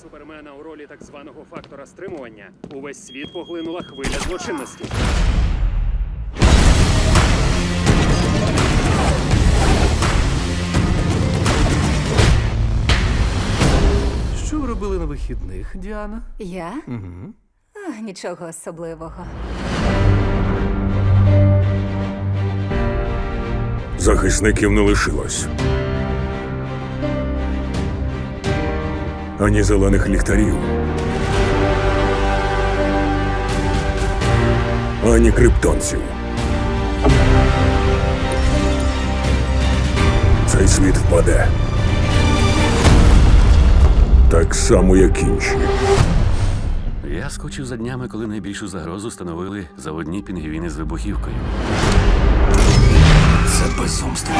Супермена у ролі так званого фактора стримування увесь світ поглинула хвиля злочинності. Що ви робили на вихідних, Діана? Я? Угу. Нічого особливого. Захисників не лишилось. Ані зелених ліхтарів. Ані криптонців. Цей світ впаде. Так само, як інші. Я скочив за днями, коли найбільшу загрозу становили заводні пінгвіни з вибухівкою. Це безумство.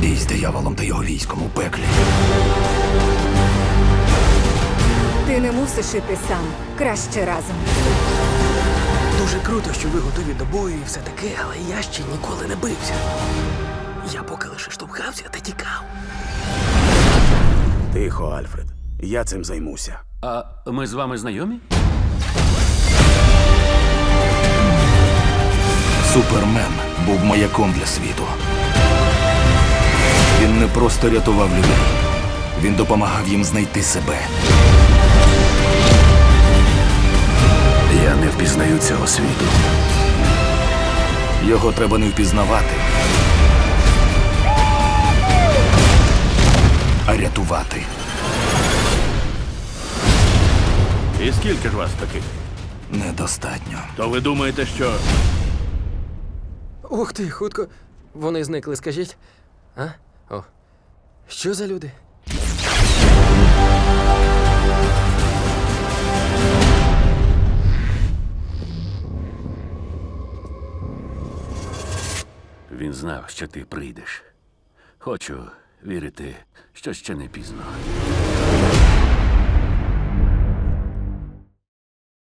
Бій з дияволом та його військом у пеклі. Ти мусиш іти сам. Краще разом. Дуже круто, що ви готові до бою і все таке, але я ще ніколи не бився. Я поки лише штовхався та тікав. Тихо, Альфред. Я цим займуся. А ми з вами знайомі? Супермен був маяком для світу. Він не просто рятував людей. Він допомагав їм знайти себе. Я не впізнаю цього світу. Його треба не впізнавати, а рятувати. І скільки ж вас таких? Недостатньо. То ви думаєте, що. Ух ти, хутко. Вони зникли, скажіть. А? О. Що за люди? Він знав, що ти прийдеш. Хочу вірити, що ще не пізно.